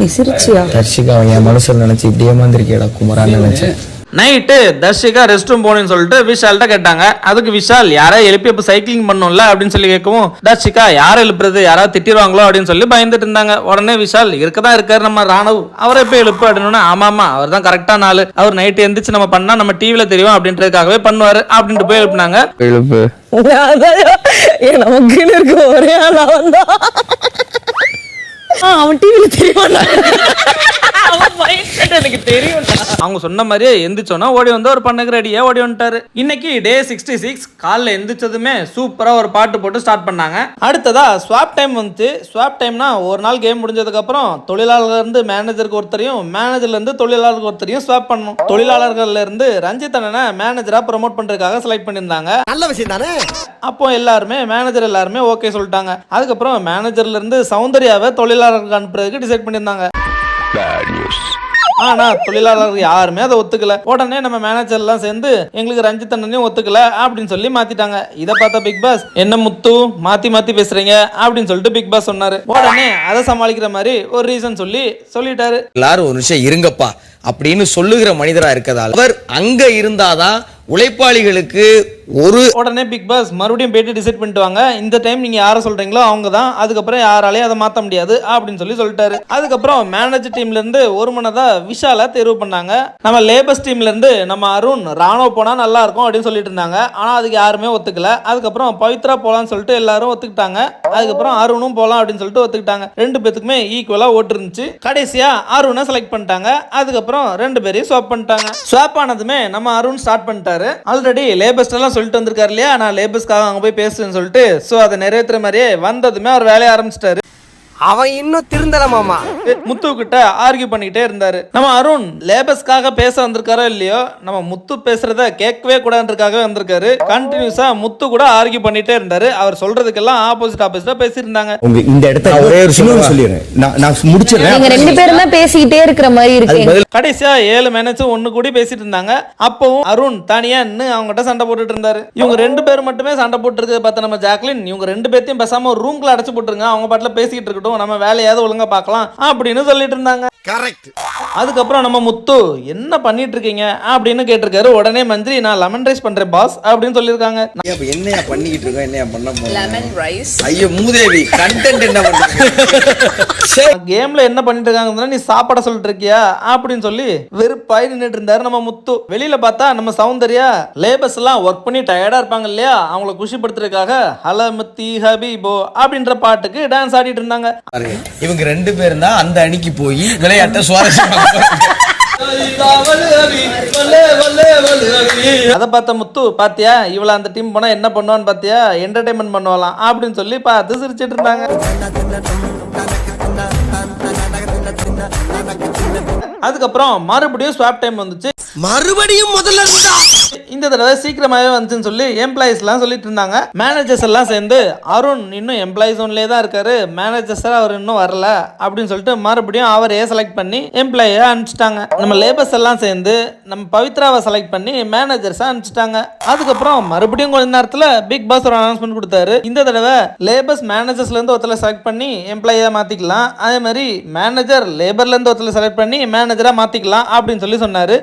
நீ சிரிச்சியா தர்ஷிகா என் மனசுல நினைச்சு இப்படியே ஏமாந்திருக்கேடா குமரான்னு நினைச்சேன். நைட்டு தர்ஷிகா ரெஸ்ட் ரூம் போகணும்னு சொல்லிட்டு விஷால்கிட்ட கேட்டாங்க. அதுக்கு விஷால் யாரோ எழுப்பி இப்போ சைக்கிளிங் பண்ணும்ல? அப்படின்னு சொல்லி கேட்கவும் தர்ஷிகா யாரை எழுப்புறது? யாராவது திட்டிடுவாங்களோ அப்படின்னு சொல்லி பயந்துட்டு இருந்தாங்க. உடனே விஷால் இருக்கதான் இருக்காரு நம்ம ராணவ். அவரை போய் எழுப்பு? அப்படின்னு ஆமா ஆமா அவர் தான் கரெக்டான ஆளு. அவர் நைட்டு எந்திரிச்சு நம்ம பண்ணா நம்ம டிவில தெரியும் அப்படின்றதுக்காகவே பண்ணுவாரு அப்படின்ட்டு போய் எழுப்புனாங்க. எழுப்பு. ஏன் நமக்கு இருக்க ஒரே ஆள் தான் அவன் டிவில தெரியும்? எனக்கு தெரியும் அவங்க சொன்ன மாதிரியே எந்திரிச்சோன்னா ஓடி வந்து ஒரு பண்ணுக்கு ரெடியா ஓடி வந்துட்டாரு. இன்னைக்கு டே சிக்ஸ்டி சிக்ஸ் காலைல எந்திரிச்சதுமே சூப்பரா ஒரு பாட்டு போட்டு ஸ்டார்ட் பண்ணாங்க. அடுத்ததா ஸ்வாப் டைம் வந்துச்சு. ஸ்வாப் டைம்னா ஒரு நாள் கேம் முடிஞ்சதுக்கு அப்புறம் தொழிலாளர்ல இருந்து மேனேஜருக்கு ஒருத்தரையும் மேனேஜர்ல இருந்து தொழிலாளருக்கு ஒருத்தரையும் ஸ்வாப் பண்ணணும். தொழிலாளர்கள்ல இருந்து ரஞ்சித் அண்ணனை மேனேஜரா ப்ரோமோட் பண்றதுக்காக செலக்ட் பண்ணியிருந்தாங்க. நல்ல விஷயம் தானே? அப்போ எல்லாருமே மேனேஜர் எல்லாருமே ஓகே சொல்லிட்டாங்க. அதுக்கப்புறம் மேனேஜர்ல இருந்து சௌந்தர்யாவை தொழிலாளருக்கு அனுப்புறதுக்கு டிசைட் பண்ணியிருந்தாங்க. ஆனா தொழிலாளர்கள் யாருமே அதை ஒத்துக்கல. உடனே நம்ம மேனேஜர் எல்லாம் சேர்ந்து எங்களுக்கு ரஞ்சித் அண்ணனையும் ஒத்துக்கல அப்படின்னு சொல்லி மாத்திட்டாங்க. இதை பார்த்த பிக் பாஸ் என்ன முத்து மாத்தி மாத்தி பேசுறீங்க? அப்படின்னு சொல்லிட்டு பிக் பாஸ் சொன்னாரு. உடனே அதை சமாளிக்கிற மாதிரி ஒரு ரீசன் சொல்லி சொல்லிட்டாரு. எல்லாரும் ஒரு நிமிஷம் இருங்கப்பா அப்படின்னு சொல்லுகிற மனிதரா இருக்கதால் அவர் அங்க இருந்தாதான் உழைப்பாளிகளுக்கு ஒரு உடனே பிக் பாஸ் மறுபடியும் போயிட்டு டிசைட் பண்ணிட்டு வாங்க. இந்த டைம் நீங்க யாரை சொல்றீங்களோ அவங்க தான் அதுக்கப்புறம் யாராலையும் அதை மாத்த முடியாது அப்படின்னு சொல்லி சொல்லிட்டாரு. அதுக்கப்புறம் மேனேஜர் டீம்ல இருந்து ஒரு மனதா விஷால தேர்வு பண்ணாங்க. நம்ம லேபர்ஸ் டீம்ல இருந்து நம்ம அருண் ராணுவ போனா நல்லா இருக்கும் அப்படின்னு சொல்லிட்டு இருந்தாங்க. ஆனா அதுக்கு யாருமே ஒத்துக்கல. அதுக்கப்புறம் பவித்ரா போகலான்னு சொல்லிட்டு எல்லாரும் ஒத்துக்கிட்டாங்க. அதுக்கப்புறம் அருணும் போலாம் அப்படின்னு சொல்லிட்டு ஒத்துக்கிட்டாங்க. ரெண்டு பேத்துக்குமே ஈக்குவலா ஓட்டு இருந்துச்சு. கடைசியா அருணை செலக்ட் பண்ணிட்டாங்க. அதுக்கப்புறம் ரெண்டு பேரையும் ஸ்வாப் பண்ணிட்டாங்க. ஸ்வாப் ஆனதுமே நம்ம அருண் ஸ்டார்ட் பண்ணிட்டாரு. ஆல்ரெடி லேபர்ஸ் எல்லாம் சொல்லிட்டு வந்திருக்காரு இல்லையா? நான் லேபர்ஸ்க்காக அங்க போய் பேசுறேன்னு சொல்லிட்டு. ஸோ அதை நிறைவேற்றுற மாதிரியே வந்ததுமே அவர் வேலையை ஆரம்பிச்சிட்டாரு. அவன் இன்னும் திருந்தல மாமா. முத்து கிட்ட ஆர்கியூ பண்ணிக்கிட்டே இருந்தாரு. நம்ம அருண் லேபர்ஸ்க்காக பேச வந்திருக்காரோ இல்லையோ நம்ம முத்து பேசுறத கேட்கவே கூடாதுன்றதுக்காக வந்திருக்காரு. கண்டினியூஸா முத்து கூட ஆர்கியூ பண்ணிட்டே இருந்தாரு. அவர் சொல்றதுக்கெல்லாம் ஆப்போசிட் ஆப்போசிட்டா பேசியிருந்தாங்க. உங்க இந்த இடத்த நான் ஒரே ஒரு சொல்லவா? சொல்லிடுறேன். நான் நான் முடிச்சிடுறேன். நீங்க ரெண்டு பேரும் தான் பேசிக்கிட்டே இருக்கிற மாதிரி இருக்கு. கடைசியா ஏழு மேனேஜும் ஒண்ணு கூடி பேசிட்டு இருந்தாங்க. அப்பவும் அருண் தனியா நின்னு அவங்ககிட்ட சண்டை போட்டுட்டு இருந்தாரு. இவங்க ரெண்டு பேரும் மட்டுமே சண்டை போட்டு இருக்கிறத பார்த்த நம்ம ஜாக்லின் இவங்க ரெண்டு பேர்த்தையும் பேசாம ஒரு ரூம்குள்ள அடைச்சு போட்டுருங்க. அவங்க பாட்டுல பேசிக்கிட்டு இருக்கட்டும். நம்ம வேலையாவது ஒழுங்கா பார்க்கலாம் அப்படின்னு சொல்லிட்டு இருந்தாங்க. கரெக்ட் அதுக்கப்புறம் நம்ம முத்து என்ன பண்ணிட்டு இருக்கீங்க அப்படின்னு கேட்டிருக்காரு. உடனே மந்திரி நான் லெமன் ரைஸ் பண்றேன் பாஸ் அப்படின்னு சொல்லியிருக்காங்க. அப்ப என்னையா பண்ணிக்கிட்டு இருக்கோம் என்னையா பண்ண போறோம் ஐயோ மூதேவி கண்டென்ட் என்ன பண்றீங்க கேம்ல என்ன பண்ணிட்டு இருக்காங்கன்னா நீ சாப்பாட சொல்லிட்டு இருக்கியா அப்படின்னு சொல்லி வெறுப்பாய் நின்னுட்டு இருந்தாரு நம்ம முத்து. வெளியில பார்த்தா நம்ம சௌந்தர்யா லேபர்ஸ் எல்லாம் ஒர்க் பண்ணி டயர்டா இருப்பாங்க இல்லையா? அவங்கள குஷிப்படுத்துறதுக்காக ஹலமத்தி ஹபிபோ அப்படின்ற பாட்டுக்கு டான்ஸ் ஆடிட்டு இருந்தாங்க. இவங்க ரெண்டு பேரும் தான் அந்த அணிக்கு போய் விளையாட்ட சுவாரஸ்யம் அதை பார்த்த முத்து பாத்தியா இவள அந்த டீம் போனா என்ன பண்ணுவான்னு பாத்தியா? என்டர்டைன்மெண்ட் பண்ணுவாலாம் அப்படின்னு சொல்லி பார்த்து சிரிச்சிட்டு இருந்தாங்க அதுக்கப்புறம் மறுபடியும் ஸ்வாப் டைம் வந்துச்சு. மறுபடியும் முதல்ல இருந்தா இந்த தடவை சீக்கிரமாவே வந்துச்சுன்னு சொல்லி எம்ப்ளாயிஸ்லாம் சொல்லிட்டு இருந்தாங்க. மேனேஜர்ஸ் எல்லாம் சேர்ந்து அருண் இன்னும் எம்ப்ளாயிஸ் ஒன்லேயே தான் இருக்காரு. மேனேஜர்ஸ் அவர் இன்னும் வரல அப்படின்னு சொல்லிட்டு மறுபடியும் அவரையே செலக்ட் பண்ணி எம்ப்ளாயை அனுப்பிச்சிட்டாங்க. நம்ம லேபர்ஸ் எல்லாம் சேர்ந்து நம்ம பவித்ராவை செலக்ட் பண்ணி மேனேஜர்ஸை அனுப்பிச்சிட்டாங்க. அதுக்கப்புறம் மறுபடியும் கொஞ்ச நேரத்தில் பிக் பாஸ் ஒரு அனௌன்ஸ்மெண்ட் கொடுத்தாரு. இந்த தடவை லேபர்ஸ் மேனேஜர்ஸ்ல இருந்து ஒருத்தரை செலக்ட் பண்ணி எம்ப்ளாயியா மாத்திக்கலாம். அதே மாதிரி மேனேஜர் லேபர்ல இருந்து ஒருத்தரை செலக்ட் பண்ணி மேனேஜரா மேனேஜரா மாத்திக்கலாம் அப்படின்னு சொல்லி சொன்னாரு.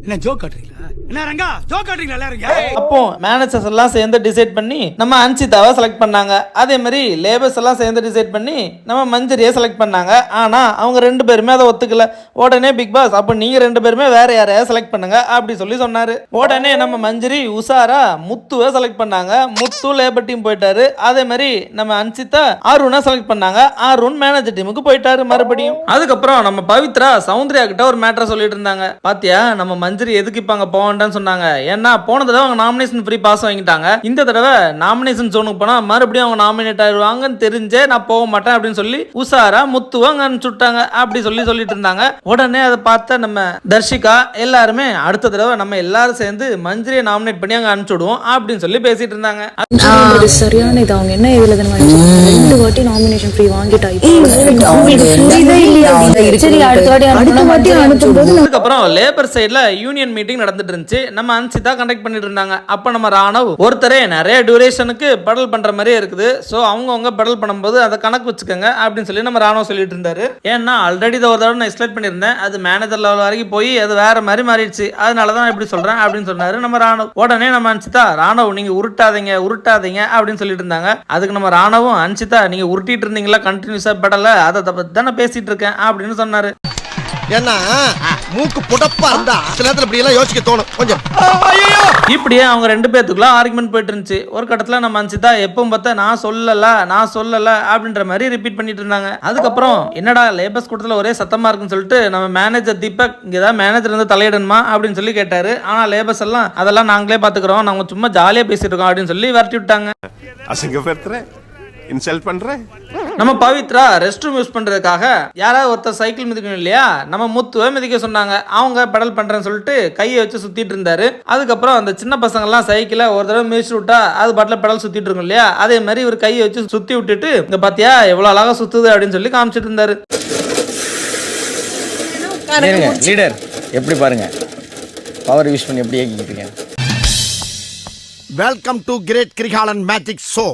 என்ன ஜோக் காட்டுறீங்களா? என்ன ரங்கா ஜோக் எல்லாரும்? அப்போ மேனேஜர்ஸ் எல்லாம் சேர்ந்து டிசைட் பண்ணி நம்ம அன்சிதாவை செலக்ட் பண்ணாங்க. அதே மாதிரி லேபர்ஸ் எல்லாம் சேர்ந்து டிசைட் பண்ணி நம்ம மஞ்சரியை செலக்ட் பண்ணாங்க. ஆனா அவங்க ரெண்டு பேருமே அதை ஒத்துக்கல. உடனே பிக் பாஸ் அப்போ நீங்க ரெண்டு பேருமே வேற யாரையா செலக்ட் பண்ணுங்க அப்படி சொல்லி சொன்னாரு. உடனே நம்ம மஞ்சரி உஷாரா முத்துவை செலக்ட் பண்ணாங்க. முத்து லேபர் டீம் போயிட்டாரு. அதே மாதிரி நம்ம அன்சிதா அருணா செலக்ட் பண்ணாங்க. அருண் மேனேஜர் டீமுக்கு போயிட்டாரு மறுபடியும். அதுக்கப்புறம் நம்ம பவித்ரா சௌந்தர்யா கிட்ட ஒரு மேட்டரை சொல்லிட்டு இருந்தாங்க. பாத்தியா நம்ம மஞ்சரி எதுக்கு இப்ப அங்க போகண்டான்னு சொன்னாங்க ஏன்னா போன தடவை அவங்க நாமினேஷன் ஃப்ரீ பாஸ் வாங்கிட்டாங்க இந்த தடவை நாமினேஷன் ஜோனுக்கு போனா மறுபடியும் அவங்க நாமினேட் ஆயிடுவாங்கன்னு தெரிஞ்சே நான் போக மாட்டேன் அப்படின்னு சொல்லி உஷாரா முத்துவா அங்க அனுப்பிச்சு விட்டாங்க அப்படி சொல்லி சொல்லிட்டு இருந்தாங்க உடனே அதை பார்த்த நம்ம தர்ஷிகா எல்லாருமே அடுத்த தடவை நம்ம எல்லாரும் சேர்ந்து மஞ்சரியை நாமினேட் பண்ணி அங்க அனுப்பிச்சு விடுவோம் அப்படின்னு சொல்லி பேசிட்டு இருந்தாங்க சரியான இது அவங்க என்ன இதுல ரெண்டு வாட்டி நாமினேஷன் ஃப்ரீ வாங்கிட்டா அதுக்கப்புறம் லேபர் சைடுல யூனியன் மீட்டிங் நடந்துட்டு இருந்துச்சு வச்சு நம்ம அன்சிதா கண்டக்ட் பண்ணிட்டு இருந்தாங்க. அப்போ நம்ம ராணவ் ஒருத்தரே நிறைய டியூரேஷனுக்கு பெடல் பண்ற மாதிரியே இருக்குது. ஸோ அவங்கவுங்க பெடல் பண்ணும்போது அதை கணக்கு வச்சுக்கோங்க அப்படின்னு சொல்லி நம்ம ராணவ் சொல்லிட்டு இருந்தாரு. ஏன்னா ஆல்ரெடி இதை ஒரு தடவை நான் எக்ஸ்பிளைன் பண்ணியிருந்தேன். அது மேனேஜர் லெவல் வரைக்கும் போய் அது வேற மாதிரி மாறிடுச்சு. அதனால தான் இப்படி சொல்றேன் அப்படின்னு சொன்னாரு நம்ம ராணவ். உடனே நம்ம அன்சிதா ராணவ் நீங்க உருட்டாதீங்க உருட்டாதீங்க அப்படின்னு சொல்லிட்டு இருந்தாங்க. அதுக்கு நம்ம ராணவும் அன்சிதா நீங்க உருட்டிட்டு இருந்தீங்களா கண்டினியூஸா பெடல அதை பத்தி தானே பேசிட்டு இருக்கேன் அப்படின்னு சொன்னாரு. ஏன்னா மூக்கு புடப்பா இருந்தா சில நேரத்துல இப்படி எல்லாம் யோசிக்க தோணும். கொஞ்சம். இப்படியே அவங்க ரெண்டு பேத்துக்குள்ள ஆர்குமெண்ட் போயிட்டு இருந்துச்சு. ஒரு கட்டத்தில் நம்ம அன்சிதா எப்பவும் பார்த்தா நான் சொல்லல நான் சொல்லல அப்படின்ற மாதிரி ரிப்பீட் பண்ணிட்டு இருந்தாங்க. அதுக்கப்புறம் என்னடா லேபர்ஸ் கூட்டத்தில் ஒரே சத்தமா இருக்குன்னு சொல்லிட்டு நம்ம மேனேஜர் தீபக் இங்கே ஏதாவது மேனேஜர் வந்து தலையிடணுமா அப்படின்னு சொல்லி கேட்டாரு. ஆனால் லேபர்ஸ் எல்லாம் அதெல்லாம் நாங்களே பார்த்துக்குறோம். நாங்க சும்மா ஜாலியாக பேசிட்டு இருக்கோம் அப்படின்னு சொல்லி விரட்டி விட்டாங்க. இன்சல்ட் பண்ற? நம்ம பவித்ரா ரெஸ்ட் ரூம் யூஸ் பண்றதுக்காக யாராவது ஒருத்தர் சைக்கிள் மிதிக்கணும் இல்லையா? நம்ம முத்துவை மிதிக்க சொன்னாங்க. அவங்க பெடல் பண்றேன்னு சொல்லிட்டு கையை வச்சு சுத்திட்டு இருந்தாரு. அதுக்கப்புறம் அந்த சின்ன பசங்க எல்லாம் சைக்கிளை ஒரு தடவை மிதிச்சு விட்டா அது பாட்டில் பெடல் சுத்திட்டு இருக்கும் இல்லையா? அதே மாதிரி இவர் கையை வச்சு சுத்தி விட்டுட்டு இங்க பாத்தியா எவ்வளவு அழகா சுத்துது அப்படின்னு சொல்லி காமிச்சிட்டு இருந்தாரு. லீடர் எப்படி பாருங்க? பவர் யூஸ் பண்ணி எப்படி இருக்கேன் welcome to great Kirikalan magic show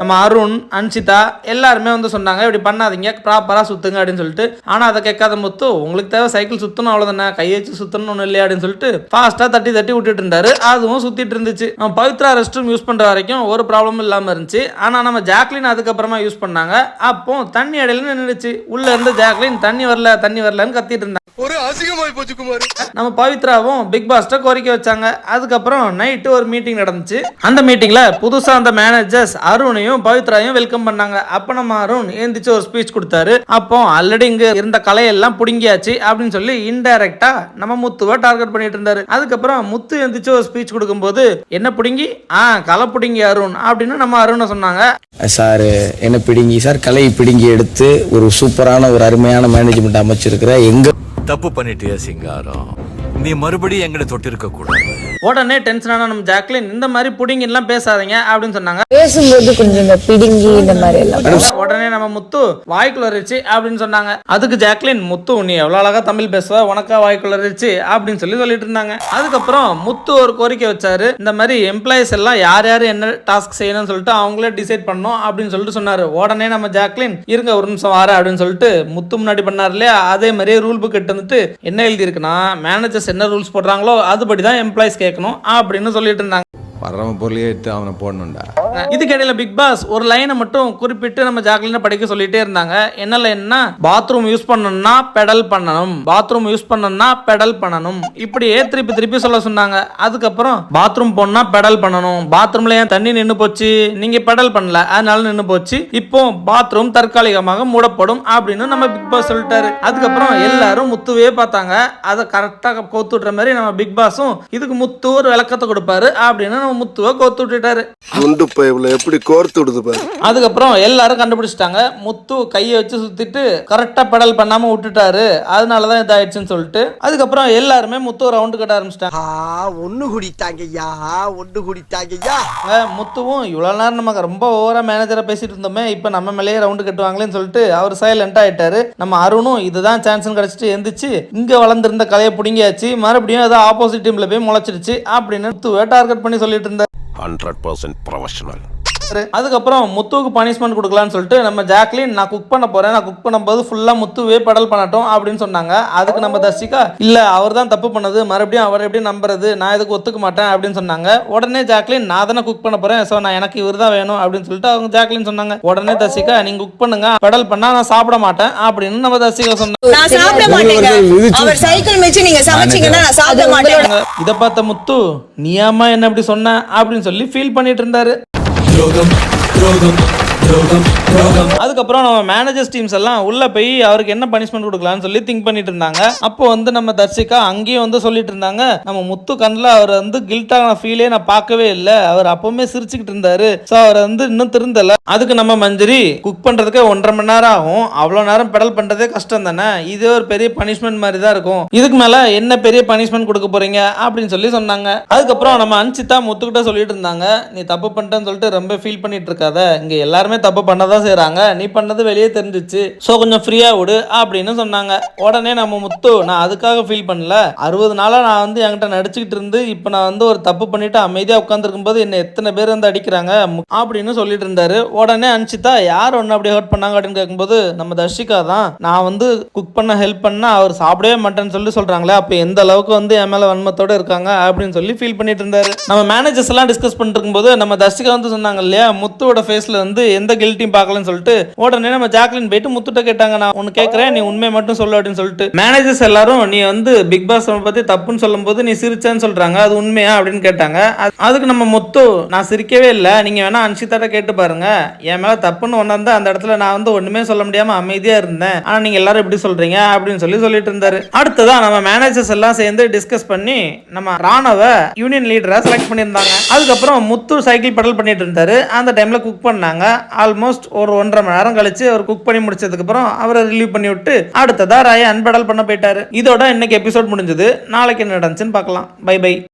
நம்ம அருண் அன்சிதா எல்லாருமே வந்து சொன்னாங்க இப்படி பண்ணாதீங்க ப்ராப்பராக சுத்துங்க அப்படின்னு சொல்லிட்டு. ஆனால் அதை கேட்காத முத்து உங்களுக்கு தேவை சைக்கிள் சுத்தணும் அவ்வளோதானே கையை வச்சு சுத்தணும் ஒன்றும் இல்லையா? அப்படின்னு சொல்லிட்டு ஃபாஸ்ட்டாக தட்டி தட்டி விட்டுட்டு இருந்தாரு. அதுவும் சுத்திட்டு இருந்துச்சு. நம்ம பவித்ரா ரெஸ்ட் ரூம் யூஸ் பண்ணுற வரைக்கும் ஒரு ப்ராப்ளமும் இல்லாமல் இருந்துச்சு. ஆனால் நம்ம ஜாக்லின் அதுக்கப்புறமா யூஸ் பண்ணாங்க. அப்போ தண்ணி இடையில நின்றுச்சு உள்ள இருந்து ஜாக்லின் தண்ணி வரல தண்ணி வரலன்னு கத்திட்டு இருந்தாங்க. ஒரு அசிங்கமாய் போச்சு குமார். நம்ம பவித்ராவும் பிக் பாஸ்ட கோரிக்கை வச்சாங்க. அதுக்கப்புறம் நைட்டு ஒரு மீட்டிங் நடந்துச்சு. அந்த மீட்டிங்ல புதுசா அந்த மேனேஜர்ஸ் அருணையும் பவித்ராவையும் வெல்கம் பண்ணாங்க. அப்பனம் நம்ம அருண் ஏந்திச்சு ஒரு ஸ்பீச் கொடுத்தாரு. அப்போ ஆல்ரெடி இங்க இருந்த கலையெல்லாம் புடுங்கியாச்சு அப்படின்னு சொல்லி இன்டைரக்டா நம்ம முத்துவை டார்கெட் பண்ணிட்டு இருந்தாரு. அதுக்கப்புறம் முத்து எந்திரிச்சு ஒரு ஸ்பீச் கொடுக்கும்போது என்ன புடுங்கி? ஆ களை புடுங்கி அருண் அப்படின்னு நம்ம அருணை சொன்னாங்க. சார் என்ன பிடுங்கி? சார் கலை பிடுங்கி எடுத்து ஒரு சூப்பரான ஒரு அருமையான மேனேஜ்மெண்ட் அமைச்சிருக்கிற எங்க தப்பு பண்ணிட்டியா சிங்காரம். நீ மறுபடியும் எங்களை தொட்டிருக்க கூடாது. உடனே டென்ஷனான நம்ம ஜாக்லின் இந்த மாதிரி புடிங்கி எல்லாம் பேசாதீங்க அப்படின்னு சொன்னாங்க. பேசும்போது கொஞ்சம் இந்த பிடுங்கி இந்த மாதிரி எல்லாம் உடனே நம்ம முத்து வாய்க்குள்ள இருச்சு அப்படின்னு சொன்னாங்க. அதுக்கு ஜாக்லின் முத்து நீ எவ்வளவு அழகா தமிழ் பேசுவ? உனக்கா வாய்க்குள்ள இருச்சு அப்படின்னு சொல்லி சொல்லிட்டு இருந்தாங்க. அதுக்கப்புறம் முத்து ஒரு கோரிக்கை வச்சாரு. இந்த மாதிரி எம்ப்ளாயிஸ் எல்லாம் யார் யார் என்ன டாஸ்க் செய்யணும்னு சொல்லிட்டு அவங்களே டிசைட் பண்ணணும் அப்படின்னு சொல்லிட்டு சொன்னாரு. உடனே நம்ம ஜாக்லின் இருங்க ஒரு நிமிஷம் வார அப்படின்னு சொல்லிட்டு முத்து முன்னாடி பண்ணார் இல்லையா? அதே மாதிரியே ரூல் புக் எடுத்து வந்துட்டு என்ன எழுதியிருக்குன்னா மேனேஜர்ஸ் என்ன ரூல்ஸ் போடுறாங்களோ அதுபடி தான் எம்ப்ளாயிஸ் கேட்கணும் அப்படின்னு சொல்லிட்டு இருந்தாங்க. வர்றவன் பொருளையே எடுத்து அவனை போடணும்டா. இதுக்கிடையில பிக் பாஸ் ஒரு லைனை மட்டும் குறிப்பிட்டு நம்ம ஜாக்லினை படிக்க சொல்லிட்டே இருந்தாங்க. என்ன லைன்னா பாத்ரூம் யூஸ் பண்ணணும்னா பெடல் பண்ணணும். பாத்ரூம் யூஸ் பண்ணணும்னா பெடல் பண்ணணும். இப்படியே திருப்பி திருப்பி சொல்ல சொன்னாங்க. அதுக்கப்புறம் பாத்ரூம் போனா பெடல் பண்ணணும். பாத்ரூம்ல ஏன் தண்ணி நின்று போச்சு? நீங்க பெடல் பண்ணல. அதனால நின்று போச்சு. இப்போ பாத்ரூம் தற்காலிகமாக மூடப்படும் அப்படின்னு நம்ம பிக் பாஸ் சொல்லிட்டாரு. அதுக்கப்புறம் எல்லாரும் முத்துவே பார்த்தாங்க. அதை கரெக்டாக கோத்து விட்ற மாதிரி நம்ம பிக் பாஸும் இதுக்கு முத்து ஒரு விளக்கத்தை கொடுப்பாரு அப்படின்னு நம்ம முத்துவை கோத்து விட்டுட்டாரு. குண்டு பைப்ல எப்படி கோர்த்து விடுது பாரு. அதுக்கப்புறம் எல்லாரும் கண்டுபிடிச்சிட்டாங்க. முத்து கையை வச்சு சுத்திட்டு கரெக்டா பெடல் பண்ணாம விட்டுட்டாரு. அதனால தான் இதாயிடுச்சுன்னு சொல்லிட்டு அதுக்கப்புறம் எல்லாருமே முத்து ரவுண்டு கட்ட ஆரம்பிச்சிட்டாங்க. ஆ ஒண்ணு குடித்தாங்கய்யா ஒண்ணு குடித்தாங்கய்யா. முத்துவும் இவ்வளோ நேரம் நமக்கு ரொம்ப ஓவரா மேனேஜரை பேசிட்டு இருந்தோமே இப்போ நம்ம மேலேயே ரவுண்டு கட்டுவாங்களேன்னு சொல்லிட்டு அவர் சைலண்ட் ஆயிட்டாரு. நம்ம அருணும் இதுதான் சான்ஸ் கிடைச்சிட்டு எந்திரிச்சு இங்க வளர்ந்திருந்த கலையை பிடிங்கியாச்சு. மறுபடியும் அது ஆப்போசிட் டீம்ல போய் முளைச்சிருச்சு அப்படின்னு முத்துவை டார்கெட் பண்ணி சொல்லிட்டு കിട്ടുന്നത് ഹൺഡ്രഡ് പെർസെന്റ് പ്രൊഫഷണൽ. அதுக்கப்புறம் முத்துவுக்கு பனிஷ்மெண்ட் கொடுக்கலான்னு சொல்லிட்டு நம்ம ஜாக்லின் நான் குக் பண்ண போறேன். நான் குக் பண்ணும்போது ஃபுல்லா முத்துவே படல் பண்ணட்டும் அப்படின்னு சொன்னாங்க. அதுக்கு நம்ம தர்ஷிகா இல்ல அவர் தான் தப்பு பண்ணது. மறுபடியும் அவர் எப்படி நம்புறது? நான் இதுக்கு ஒத்துக்க மாட்டேன் அப்படின்னு சொன்னாங்க. உடனே ஜாக்லின் நான் தானே குக் பண்ண போறேன். ஸோ நான் எனக்கு இவர் தான் வேணும் அப்படின்னு சொல்லிட்டு அவங்க ஜாக்லின் சொன்னாங்க. உடனே தர்ஷிகா நீங்க குக் பண்ணுங்க. பெடல் பண்ணா நான் சாப்பிட மாட்டேன் அப்படின்னு நம்ம தர்ஷிகா சொன்னாங்க. நான் சாப்பிட மாட்டேங்க. அவர் சைக்கிள் மிச்சு நீங்க சமைச்சீங்கன்னா நான் சாப்பிட மாட்டேங்க இதை பார்த்த முத்து நீயாமா என்ன இப்படி சொன்ன? அப்படின்னு சொல்லி ஃபீல் பண்ணிட்டு இருந்தாரு. Yoruldum, yoruldum அதுக்கப்புறம் நம்ம மேனேஜர்ஸ் டீம்ஸ் எல்லாம் உள்ள போய் அவருக்கு என்ன பனிஷ்மெண்ட் கொடுக்கலாம்னு சொல்லி திங்க் பண்ணிட்டு இருந்தாங்க. அப்போ வந்து நம்ம தர்ஷிகா அங்கேயும் வந்து சொல்லிட்டு இருந்தாங்க. நம்ம முத்து கண்ணில் அவர் வந்து கில்ட்டான ஃபீலே நான் பார்க்கவே இல்லை. அவர் அப்பவுமே சிரிச்சுக்கிட்டு இருந்தாரு. ஸோ அவர் வந்து இன்னும் திருந்தல. அதுக்கு நம்ம மஞ்சரி குக் பண்றதுக்கு ஒன்றரை மணி நேரம் ஆகும். அவ்வளோ நேரம் பெடல் பண்றதே கஷ்டம் தானே? இதே ஒரு பெரிய பனிஷ்மெண்ட் மாதிரி தான் இருக்கும். இதுக்கு மேல என்ன பெரிய பனிஷ்மெண்ட் கொடுக்க போறீங்க? அப்படின்னு சொல்லி சொன்னாங்க. அதுக்கப்புறம் நம்ம அன்சிதா முத்துக்கிட்ட சொல்லிட்டு இருந்தாங்க. நீ தப்பு பண்ணிட்டேன்னு சொல்லிட்டு ரொம்ப ஃபீல் பண்ணிட்டு இருக்காத. இங்க எல்லாருமே தப்பு பண்ண தான் செய்கிறாங்க நீ பண்ணது வெளியே தெரிஞ்சிச்சு. ஸோ கொஞ்சம் ஃப்ரீயாக விடு அப்படின்னு சொன்னாங்க. உடனே நம்ம முத்து நான் அதுக்காக ஃபீல் பண்ணல. அறுபது நாளாக நான் வந்து என்கிட்ட நடிச்சுக்கிட்டு இருந்து இப்போ நான் வந்து ஒரு தப்பு பண்ணிட்டு அமைதியாக உட்காந்துருக்கும் போது என்ன எத்தனை பேர் வந்து அடிக்கிறாங்க அப்படின்னு சொல்லிட்டு இருந்தாரு. உடனே அனுச்சிதா யார் ஒன்று அப்படி ஹர்ட் பண்ணாங்க? அப்படின்னு கேட்கும்போது நம்ம தர்ஷிகா தான். நான் வந்து குக் பண்ண ஹெல்ப் பண்ண அவர் சாப்பிடவே மாட்டேன்னு சொல்லி சொல்கிறாங்களே அப்போ எந்த அளவுக்கு வந்து என் மேலே வன்மத்தோட இருக்காங்க? அப்படின்னு சொல்லி ஃபீல் பண்ணிட்டு இருந்தாரு. நம்ம மேனேஜர்ஸ் எல்லாம் டிஸ்கஸ் பண்ணிட்டு இருக்கும்போது நம்ம தர்ஷிகா வந்து சொன்னாங்க இல்லையா முத்துவோட ஃபேஸில் வந்து எந்த கில்ட்டியும் பார்க்கலன்னு சொல்லிட்டு உடனே நம்ம ஜாக்லின் போயிட்டு முத்துட்ட கேட்டாங்க நான் உன்னு கேட்கறேன் நீ உண்மையை மட்டும் சொல்லு அப்படின்னு சொல்லிட்டு. மேனேஜர்ஸ் எல்லாரும் நீ வந்து பிக் பாஸ் பத்தி தப்புன்னு சொல்லும்போது நீ சிரிச்சேன்னு சொல்றாங்க அது உண்மையா? அப்படின்னு கேட்டாங்க. அதுக்கு நம்ம முத்து நான் சிரிக்கவே இல்லை நீங்க வேணா அன்ஷிதாட்ட கேட்டு பாருங்க. என் மேல தப்புன்னு உணர்ந்து அந்த இடத்துல நான் வந்து ஒண்ணுமே சொல்ல முடியாம அமைதியா இருந்தேன். ஆனா நீங்க எல்லாரும் எப்படி சொல்றீங்க அப்படின்னு சொல்லி சொல்லிட்டு இருந்தாரு. அடுத்ததா நம்ம மேனேஜர்ஸ் எல்லாம் சேர்ந்து டிஸ்கஸ் பண்ணி நம்ம ராணவ யூனியன் லீடரை செலக்ட் பண்ணியிருந்தாங்க. அதுக்கப்புறம் முத்து சைக்கிள் பெடல் பண்ணிட்டு இருந்தாரு. அந்த டைம்ல குக் பண்ணாங்க. ஆல்மோஸ்ட் ஒரு ஒன்றரை மணி நேரம் கழிச்சு அவர் குக் பண்ணி முடிச்சதுக்கு அப்புறம் அவரை ரிலீவ் பண்ணி விட்டு அடுத்ததா ராயை அன்பெடல் பண்ண போயிட்டாரு. இதோட இன்னைக்கு எபிசோட் முடிஞ்சது. நாளைக்கு என்ன நடந்துச்சுன்னு பார்க்கலாம். By by